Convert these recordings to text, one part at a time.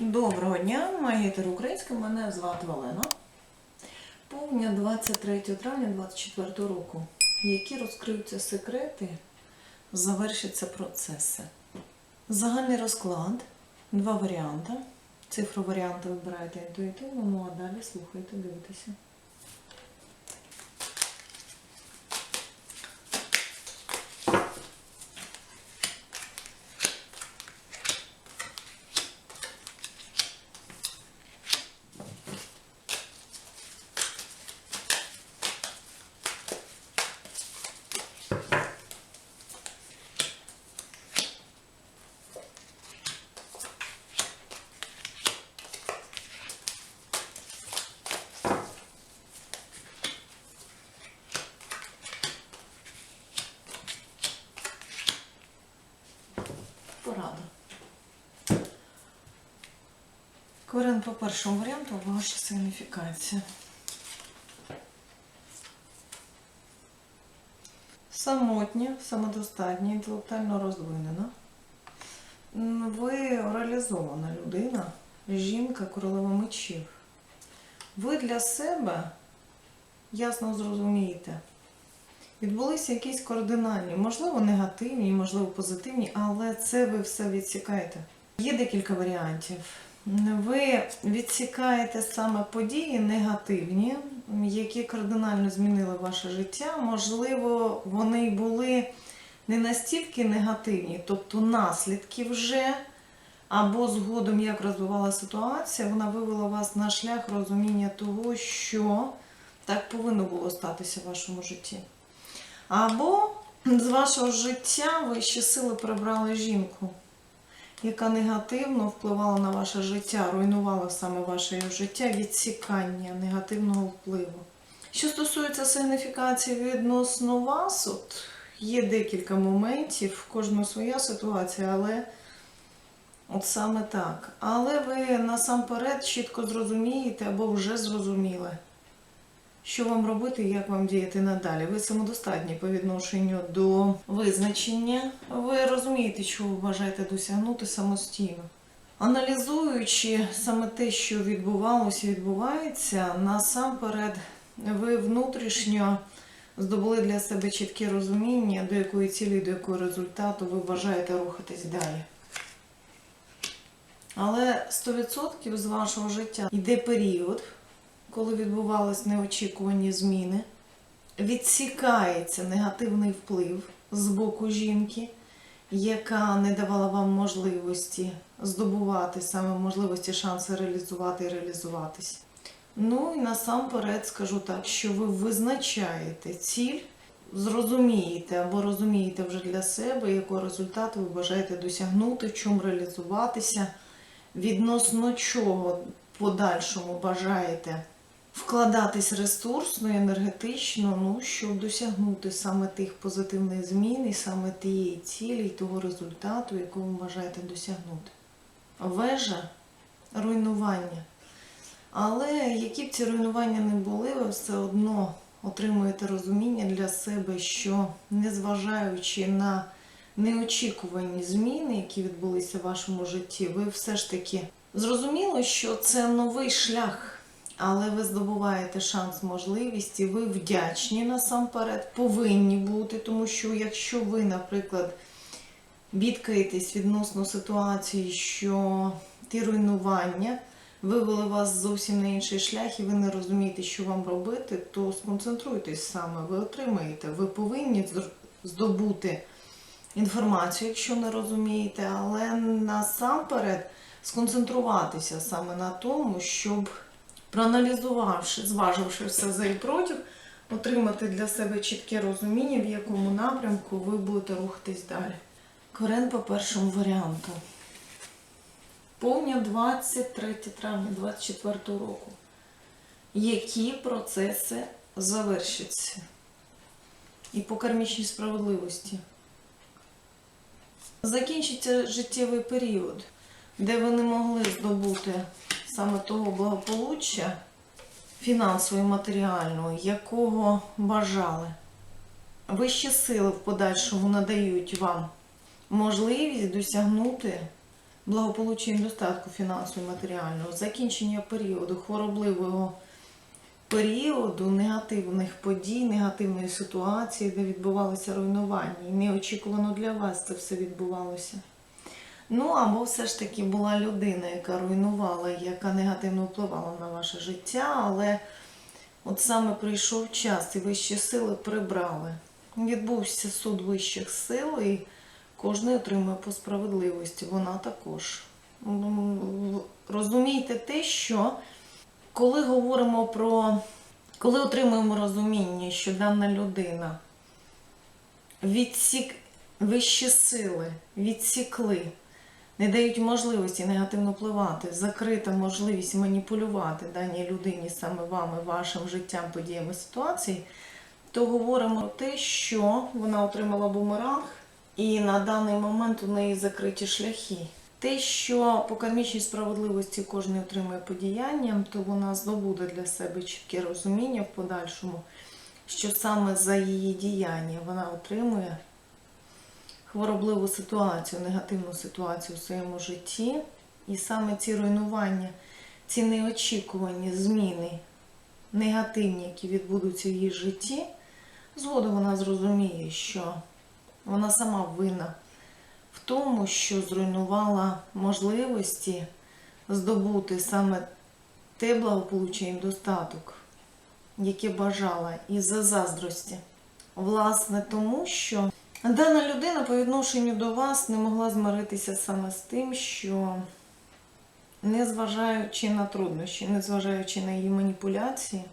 Доброго дня, магітер українська, мене звати Олена. Повня 23 травня 2024 року. Які розкриються секрети, завершаться процеси. Загальний розклад, два варіанти. Цифру варіанти вибираєте інтуїтивно, ну а далі слухайте, дивитеся. Порада. Корен по першому варіанту ваша сигніфікація. Самотня, самодостатня, інтелектуально розвинена. Ви реалізована людина, жінка королева мечів. Ви для себе ясно зрозумієте, відбулися якісь кардинальні, можливо, негативні, можливо, позитивні, але це ви все відсікаєте. Є декілька варіантів. Ви відсікаєте саме події негативні, які кардинально змінили ваше життя. Можливо, вони були не настільки негативні, тобто наслідки вже, або згодом, як розвивалася ситуація, вона вивела вас на шлях розуміння того, що так повинно було статися в вашому житті. Або з вашого життя вищі сили прибрали жінку, яка негативно впливала на ваше життя, руйнувала саме ваше життя, відсікання негативного впливу. Що стосується сигніфікації відносно вас, от є декілька моментів, в кожного своя ситуація, але от саме так. Але ви насамперед чітко зрозумієте або вже зрозуміли, що вам робити як вам діяти надалі. Ви самодостатні по відношенню до визначення. Ви розумієте, чого ви бажаєте досягнути самостійно. Аналізуючи саме те, що відбувалося і відбувається, насамперед ви внутрішньо здобули для себе чітке розуміння, до якої цілі, до якого результату ви бажаєте рухатись далі. Але 100% з вашого життя йде період, коли відбувались неочікувані зміни, відсікається негативний вплив з боку жінки, яка не давала вам можливості здобувати саме можливості, шанси реалізувати і реалізуватись. Ну і насамперед скажу так, що ви визначаєте ціль, зрозумієте або розумієте вже для себе, якого результату ви бажаєте досягнути, в чому реалізуватися, відносно чого подальшому бажаєте вкладатись ресурсно енергетично, ну, щоб досягнути саме тих позитивних змін і саме тієї цілі, і того результату, якого ви бажаєте досягнути. Вежа руйнування. Але які б ці руйнування не були, ви все одно отримуєте розуміння для себе, що незважаючи на неочікувані зміни, які відбулися в вашому житті, ви все ж таки зрозуміли, що це новий шлях, але ви здобуваєте шанс, можливість, і ви вдячні насамперед, повинні бути, тому що якщо ви, наприклад, бідкаєтесь відносно ситуації, що ті руйнування вивели вас зовсім на інший шлях, і ви не розумієте, що вам робити, то сконцентруйтесь саме, ви отримаєте. Ви повинні здобути інформацію, якщо не розумієте, але насамперед сконцентруватися саме на тому, щоб проаналізувавши, зваживши все за і проти, отримати для себе чітке розуміння, в якому напрямку ви будете рухатись далі. Корен по першому варіанту. Повня 23 травня 24 року. Які процеси завершаться? І по кармічній справедливості. Закінчиться життєвий період, де ви не могли здобути саме того благополуччя фінансового і матеріального, якого бажали. Вищі сили в подальшому надають вам можливість досягнути благополуччя і достатку фінансового і матеріального, закінчення періоду хворобливого періоду негативних подій, негативної ситуації, де відбувалося руйнування. І неочікувано для вас це все відбувалося. Ну, або все ж таки була людина, яка руйнувала, яка негативно впливала на ваше життя, але от саме прийшов час, і вищі сили прибрали. Відбувся суд вищих сил, і кожен отримує по справедливості. Вона також. М, Розумійте те, що коли говоримо про. Коли отримуємо розуміння, що дана людина відсік вищі сили відсікли, не дають можливості негативно впливати, закрита можливість маніпулювати даній людині саме вами, вашим життям, подіями ситуації, то говоримо про те, що вона отримала бумеранг, і на даний момент у неї закриті шляхи. Те, що по кармічній справедливості кожен отримує подіянням, то вона здобуде для себе чітке розуміння в подальшому, що саме за її діяння вона отримує хворобливу ситуацію, негативну ситуацію в своєму житті. І саме ці руйнування, ці неочікувані зміни, негативні, які відбудуться в її житті, згодом вона зрозуміє, що вона сама винна в тому, що зруйнувала можливості здобути саме те благополуччя і достаток, яке бажала із-за заздрості. Власне, тому що дана людина по відношенню до вас не могла змиритися саме з тим, що незважаючи на труднощі, незважаючи на її маніпуляції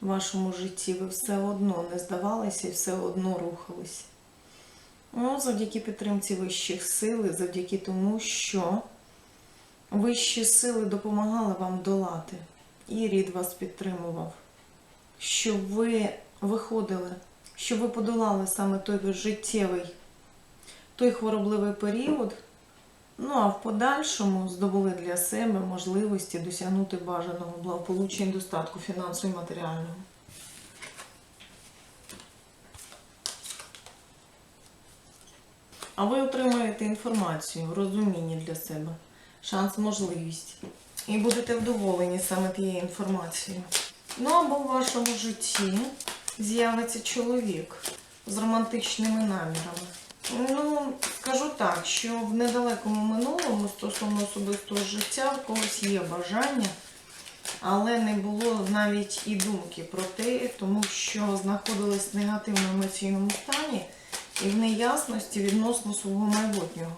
в вашому житті, ви все одно не здавалися і все одно рухалися. Ну, завдяки підтримці вищих сил, завдяки тому, що вищі сили допомагали вам долати, і рід вас підтримував, щоб ви виходили, щоб ви подолали саме той життєвий, той хворобливий період, ну а в подальшому здобули для себе можливості досягнути бажаного благополуччя і достатку фінансового і матеріального. А ви отримаєте інформацію, розуміння для себе, шанс, можливість. І будете вдоволені саме тією інформацією. Ну або в вашому житті з'явиться чоловік з романтичними намірами. Ну, скажу так, що в недалекому минулому стосовно особистого життя в когось є бажання, але не було навіть і думки про те, тому що знаходились в негативному емоційному стані і в неясності відносно свого майбутнього.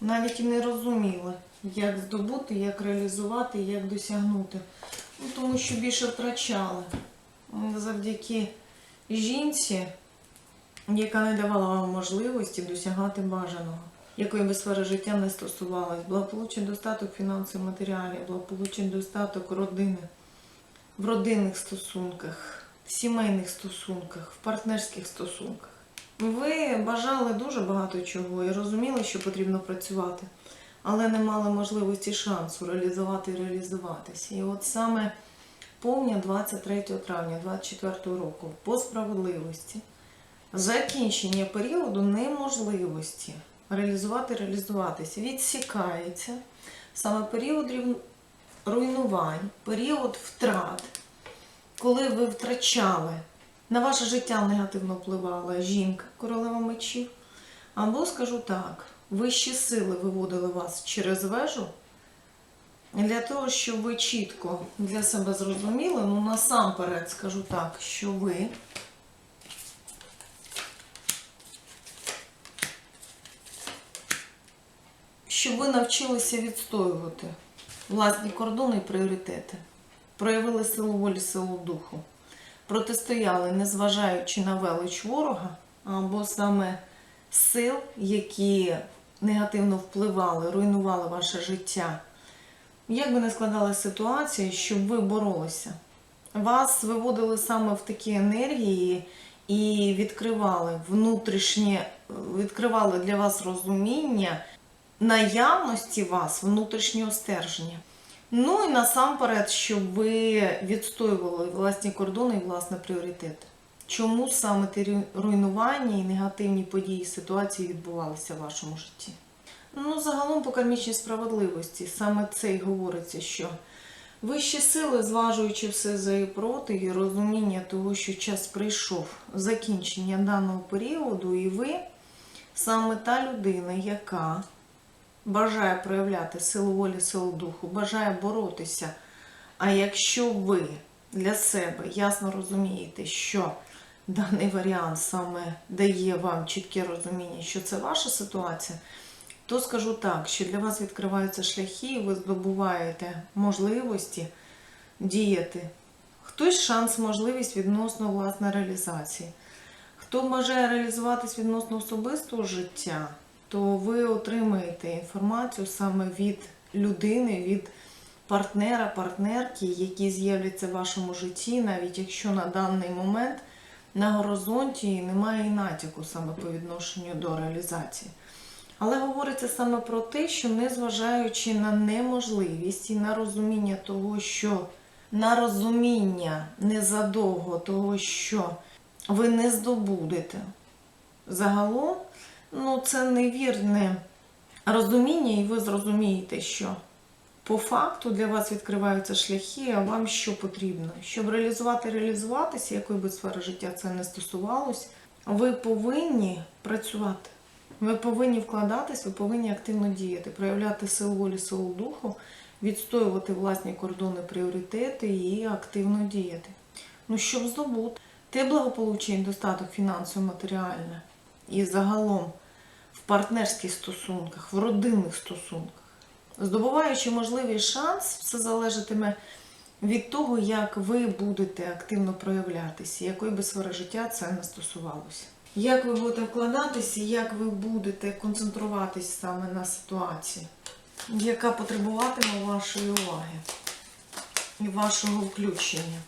Навіть і не розуміли, як здобути, як реалізувати, як досягнути. Ну, тому що більше втрачали. Завдяки жінці, яка не давала вам можливості досягати бажаного, якої би сфера життя не стосувалась. Благополуччя достаток фінансових матеріалів, благополуччя достаток родини, в родинних стосунках, в сімейних стосунках, в партнерських стосунках. Ви бажали дуже багато чого і розуміли, що потрібно працювати, але не мали можливості шансу реалізувати і реалізуватися. І от саме повня 23 травня 24 року по справедливості закінчення періоду неможливості реалізувати реалізуватися відсікається саме період руйнувань, період втрат, коли ви втрачали, на ваше життя негативно впливала жінка, королева мечів. Або, скажу так, вищі сили виводили вас через вежу? Для того, щоб ви чітко для себе зрозуміли, ну насамперед скажу так, що ви щоб ви навчилися відстоювати власні кордони і пріоритети, проявили силу волі, силу духу, протистояли, незважаючи на велич ворога, або саме сил, які негативно впливали, руйнували ваше життя. Як би не складалася ситуація, щоб ви боролися? Вас виводили саме в такі енергії і відкривали внутрішнє, відкривали для вас розуміння наявності вас внутрішнього стерження. Ну і насамперед, щоб ви відстоювали власні кордони і власне пріоритети. Чому саме ті руйнування і негативні події ситуації відбувалися в вашому житті. Ну, загалом по кармічній справедливості саме це й говориться, що вищі сили, зважуючи все за і проти, і розуміння того, що час прийшов закінчення даного періоду, і ви саме та людина, яка бажає проявляти силу волі, силу духу, бажає боротися. А якщо ви для себе ясно розумієте, що даний варіант саме дає вам чітке розуміння, що це ваша ситуація, то скажу так, що для вас відкриваються шляхи, і ви здобуваєте можливості діяти. Хтось шанс, можливість відносно власної реалізації. Хто бажає реалізуватись відносно особистого життя, то ви отримаєте інформацію саме від людини, від партнера, партнерки, які з'являться в вашому житті, навіть якщо на даний момент на горизонті немає і натяку саме по відношенню до реалізації. Але говориться саме про те, що незважаючи на неможливість і на розуміння того, що на розуміння незадовго того, що ви не здобудете загалом, ну це невірне розуміння, і ви зрозумієте, що по факту для вас відкриваються шляхи, а вам що потрібно? Щоб реалізувати, реалізуватися, якої би сфери життя це не стосувалось, ви повинні працювати. Ви повинні вкладатись, ви повинні активно діяти, проявляти силу волі, силу духу, відстоювати власні кордони, пріоритети і активно діяти. Ну, щоб здобути те благополуччя і достаток фінансово матеріальне і загалом в партнерських стосунках, в родинних стосунках. Здобуваючи можливий шанс, все залежатиме від того, як ви будете активно проявлятися, якої би сфери життя це не стосувалося. Як ви будете вкладатися, як ви будете концентруватись саме на ситуації, яка потребуватиме вашої уваги і вашого включення.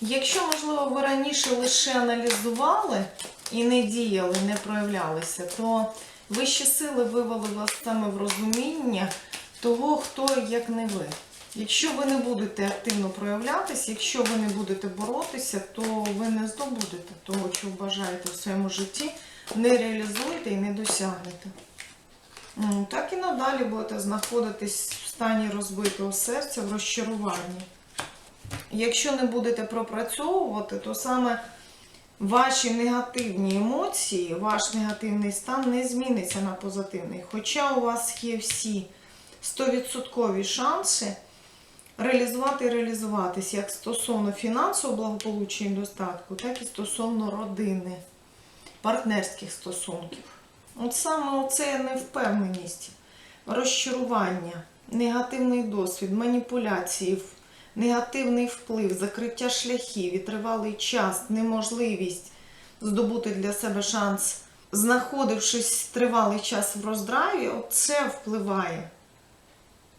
Якщо, можливо, ви раніше лише аналізували і не діяли, не проявлялися, то вищі сили вивели вас саме в розуміння того, хто як не ви. Якщо ви не будете активно проявлятися, якщо ви не будете боротися, то ви не здобудете того, чого бажаєте в своєму житті, не реалізуєте і не досягнете. Так і надалі будете знаходитись в стані розбитого серця, в розчаруванні. Якщо не будете пропрацьовувати, то саме ваші негативні емоції, ваш негативний стан не зміниться на позитивний. Хоча у вас є всі 100% шанси реалізувати і реалізуватись як стосовно фінансового благополуччя і достатку, так і стосовно родини, партнерських стосунків. От саме оце невпевненість, розчарування, негативний досвід, маніпуляції, негативний вплив, закриття шляхів і тривалий час, неможливість здобути для себе шанс, знаходившись тривалий час в роздраві, це впливає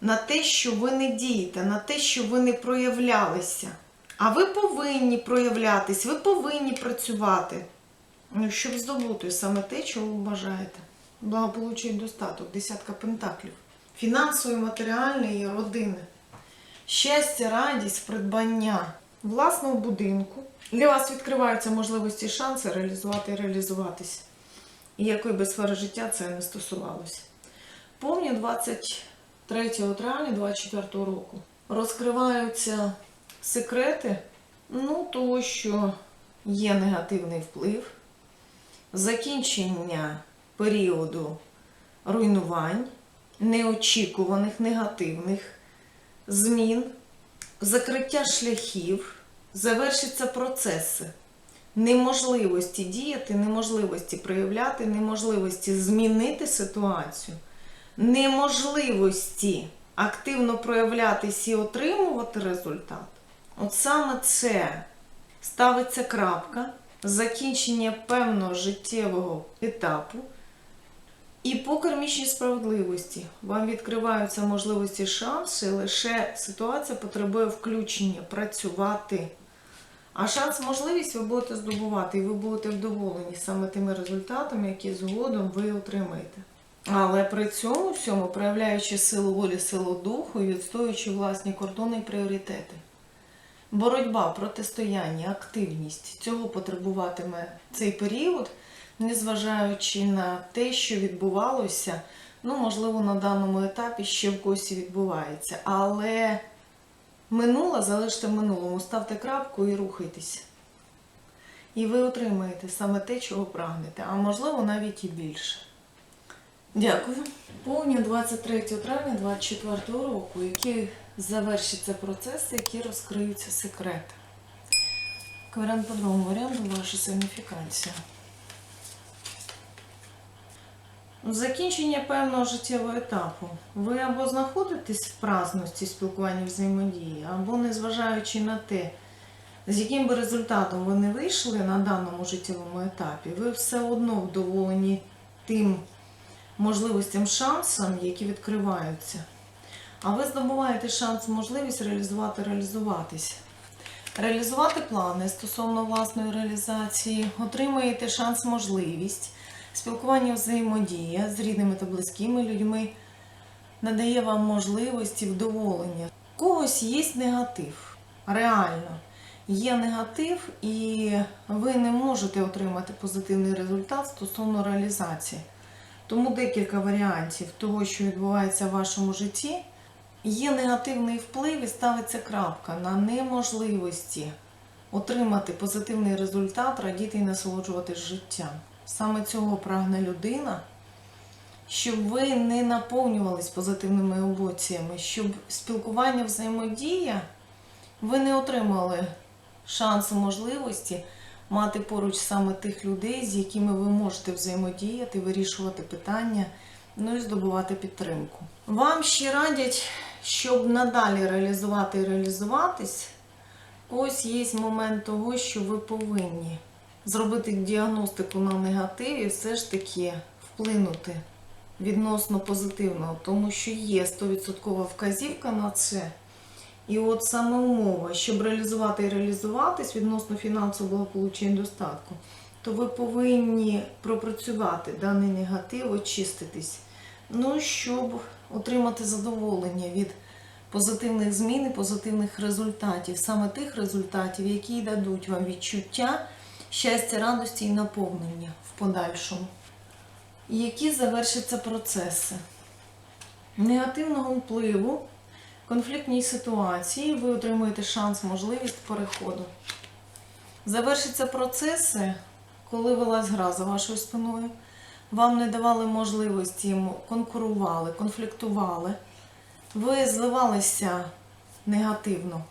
на те, що ви не дієте, на те, що ви не проявлялися. А ви повинні проявлятись, ви повинні працювати, ну, щоб здобути саме те, чого ви бажаєте. Благополуччя і достаток, десятка пентаклів. Фінансової, матеріальної родини. Щастя, радість, придбання власного будинку. Для вас відкриваються можливості і шанси реалізувати і реалізуватись. І якої би сфери життя це не стосувалося. Повні 20. 3 травня 24 року розкриваються секрети, ну того, що є негативний вплив, закінчення періоду руйнувань, неочікуваних негативних змін, закриття шляхів, завершаться процеси. Неможливості діяти, неможливості проявляти, неможливості змінити ситуацію неможливості активно проявлятись і отримувати результат. От саме це ставиться крапка, закінчення певного життєвого етапу. І по кармічній справедливості вам відкриваються можливості шанси, лише ситуація потребує включення, працювати. А шанс, можливість ви будете здобувати, і ви будете вдоволені саме тими результатами, які згодом ви отримаєте. Але при цьому всьому проявляючи силу волі, силу духу і відстоюючи власні кордони і пріоритети. боротьба, протистояння, активність цього потребуватиме цей період, незважаючи на те, що відбувалося. Ну, можливо, на даному етапі ще в когось відбувається. Але минуле залиште в минулому, ставте крапку і рухайтеся. І ви отримаєте саме те, чого прагнете, а можливо навіть і більше. Дякую. Повні 23 травня 24 року, які завершаться процеси, які розкриються секрети. Варіант по другому варіанту ваша сигніфікація. Закінчення певного життєвого етапу. Ви або знаходитесь в праздності спілкування взаємодії, або незважаючи на те, з яким би результатом ви не вийшли на даному життєвому етапі, ви все одно вдоволені тим можливостям, шансам, які відкриваються. А ви здобуваєте шанс, можливість реалізувати, реалізуватися. Реалізувати плани стосовно власної реалізації, отримаєте шанс, можливість. Спілкування взаємодія з рідними та близькими людьми надає вам можливості вдоволення. У когось є негатив. Реально. Є негатив, і ви не можете отримати позитивний результат стосовно реалізації. Тому декілька варіантів того, що відбувається в вашому житті. Є негативний вплив і ставиться крапка на неможливості отримати позитивний результат, радіти і насолоджуватись життям. Саме цього прагне людина, щоб ви не наповнювались позитивними емоціями, щоб спілкування взаємодія ви не отримали шансу можливості мати поруч саме тих людей, з якими ви можете взаємодіяти, вирішувати питання, ну і здобувати підтримку. Вам ще радять, щоб надалі реалізувати і реалізуватись. Ось є момент того, що ви повинні зробити діагностику на негатив і все ж таки вплинути відносно позитивно, тому що є 100% вказівка на це. І от саме умова, щоб реалізувати і реалізуватись відносно фінансового благополуччя і достатку, то ви повинні пропрацювати даний негатив, очиститись, ну, щоб отримати задоволення від позитивних змін і позитивних результатів, саме тих результатів, які дадуть вам відчуття щастя, радості і наповнення в подальшому. Які завершаться процеси негативного впливу конфліктній ситуації ви отримуєте шанс, можливість переходу. Завершаться процеси, коли велась гра за вашою спиною, вам не давали можливості, конкурували, конфліктували, ви зливалися негативно.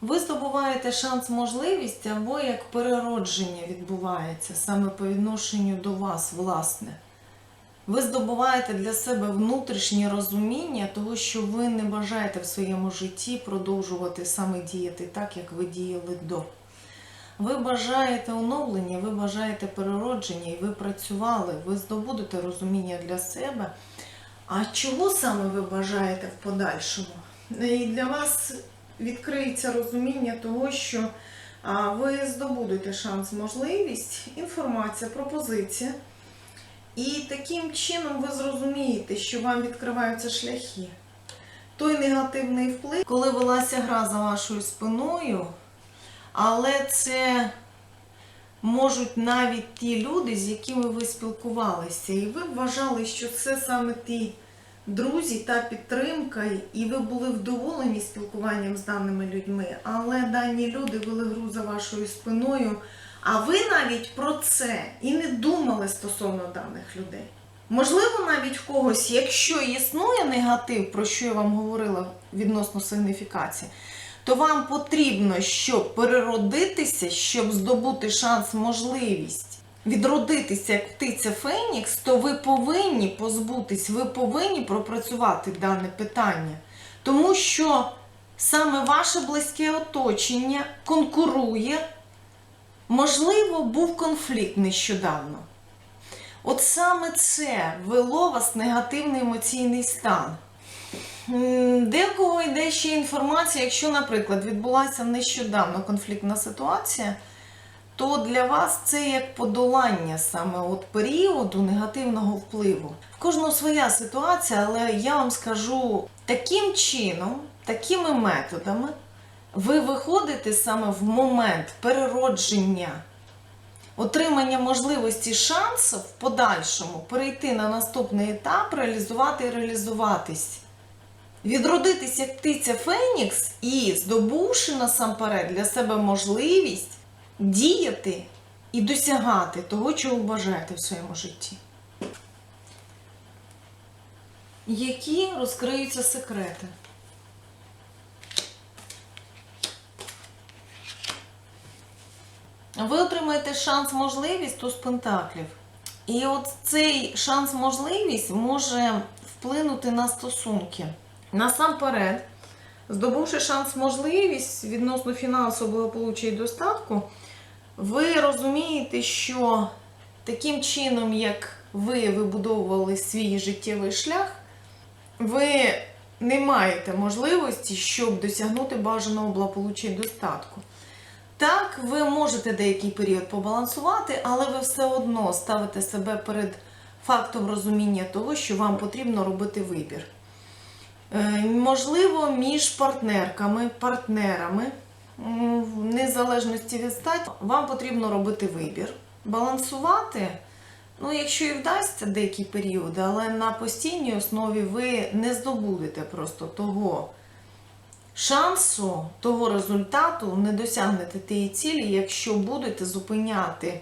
Ви здобуваєте шанс, можливість, або як переродження відбувається саме по відношенню до вас, власне. Ви здобуваєте для себе внутрішнє розуміння того, що ви не бажаєте в своєму житті продовжувати саме діяти так, як ви діяли до. Ви бажаєте оновлення, ви бажаєте переродження, і ви працювали, ви здобудете розуміння для себе. А чого саме ви бажаєте в подальшому? І для вас відкриється розуміння того, що ви здобудете шанс, можливість, інформація, пропозиція. І таким чином ви зрозумієте, що вам відкриваються шляхи. Той негативний вплив, коли велася гра за вашою спиною, але це можуть навіть ті люди, з якими ви спілкувалися, і ви вважали, що це саме ті друзі та підтримка, і ви були вдоволені спілкуванням з даними людьми, але дані люди вели гру за вашою спиною. А ви навіть про це і не думали стосовно даних людей. Можливо, навіть в когось, якщо існує негатив, про що я вам говорила відносно сигніфікації, то вам потрібно, щоб переродитися, щоб здобути шанс, можливість відродитися як птиця Фенікс, то ви повинні позбутись, ви повинні пропрацювати дане питання. Тому що саме ваше близьке оточення конкурує. Можливо, був конфлікт нещодавно. От саме це вело вас негативний емоційний стан. Декого йде ще інформація, якщо, наприклад, відбулася нещодавно конфліктна ситуація, то для вас це як подолання саме от періоду негативного впливу. В кожного своя ситуація, але я вам скажу таким чином, такими методами ви виходите саме в момент переродження, отримання можливості шансу в подальшому перейти на наступний етап, реалізувати і реалізуватись. Відродитись як птиця Фенікс і здобувши насамперед для себе можливість діяти і досягати того, чого бажаєте в своєму житті. Які розкриються секрети? Ви отримаєте шанс, можливість туз пентаклів. І от цей шанс, можливість може вплинути на стосунки. Насамперед, здобувши шанс, можливість відносно фінансового благополуччя і достатку, ви розумієте, що таким чином, як ви вибудовували свій життєвий шлях, ви не маєте можливості, щоб досягнути бажаного благополуччя і достатку. Так, ви можете деякий період побалансувати, але ви все одно ставите себе перед фактом розуміння того, що вам потрібно робити вибір. Е, Можливо, між партнерками, партнерами, в незалежності від статі, вам потрібно робити вибір. Балансувати, ну, якщо і вдасться деякі періоди, але на постійній основі ви не здобудете просто того шансу, того результату, не досягнете тієї цілі, якщо будете зупиняти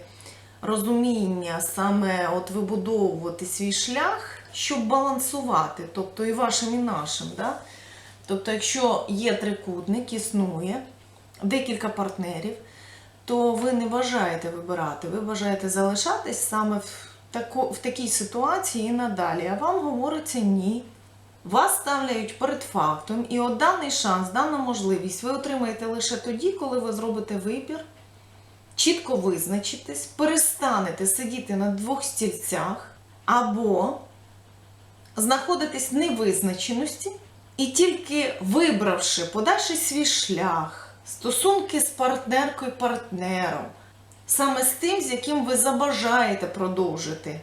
розуміння, саме от вибудовувати свій шлях, щоб балансувати, тобто і вашим, і нашим. Да? Тобто, якщо є трикутник, існує декілька партнерів, то ви не бажаєте вибирати, ви бажаєте залишатись саме в, тако, в такій ситуації і надалі. А вам говориться ні. Вас ставляють перед фактом, і от даний шанс, дана можливість ви отримаєте лише тоді, коли ви зробите вибір, чітко визначитесь, перестанете сидіти на двох стільцях, або знаходитесь в невизначеності, і тільки вибравши, подальши свій шлях, стосунки з партнеркою партнером, саме з тим, з яким ви забажаєте продовжити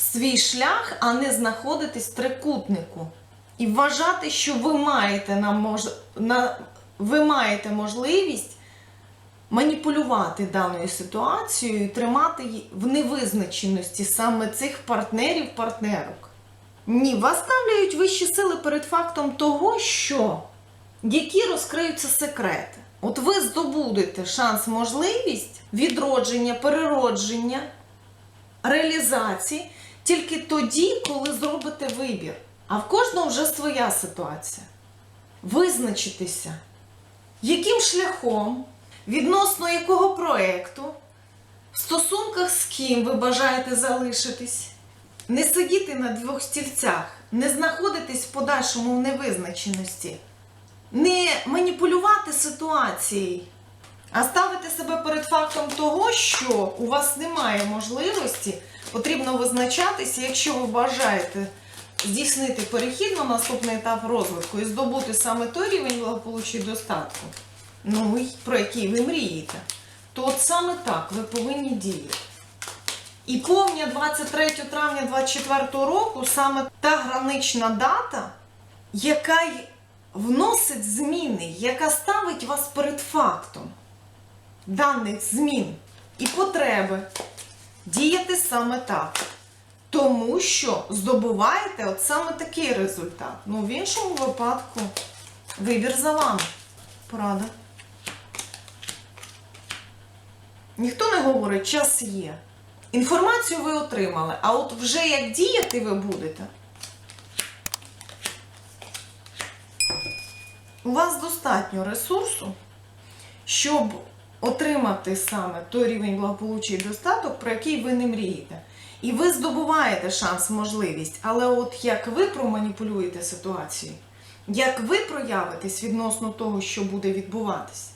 свій шлях, а не знаходитись в трикутнику. І вважати, що ви маєте, на мож... на... ви маєте можливість маніпулювати даною ситуацією і тримати в невизначеності саме цих партнерів-партнерок. Ні, вас ставляють вищі сили перед фактом того, що які розкриються секрети. От ви здобудете шанс, можливість відродження, переродження, реалізації тільки тоді, коли зробите вибір. А в кожного вже своя ситуація. Визначитися, яким шляхом, відносно якого проєкту, в стосунках з ким ви бажаєте залишитись, не сидіти на двох стільцях, не знаходитись в подальшому в невизначеності, не маніпулювати ситуацією, а ставити себе перед фактом того, що у вас немає можливості, потрібно визначатися, якщо ви бажаєте здійснити перехід на наступний етап розвитку і здобути саме той рівень благополуччя і достатку, ну, про який ви мрієте, то от саме так ви повинні діяти. І повня 23 травня 24 року саме та гранична дата, яка вносить зміни, яка ставить вас перед фактом даних змін і потреби діяти саме так. Тому що здобуваєте от саме такий результат. Ну, в іншому випадку вибір за вами. Порада. Ніхто не говорить, час є. Інформацію ви отримали, а от вже як діяти ви будете. У вас достатньо ресурсу, щоб отримати саме той рівень благополуччя і достаток, про який ви не мрієте. І ви здобуваєте шанс, можливість, але от як ви проманіпулюєте ситуацію, як ви проявитесь відносно того, що буде відбуватись,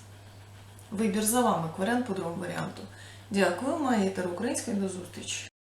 вибір за вами, кваріант по другому варіанту. Дякую, маєте української до зустрічі.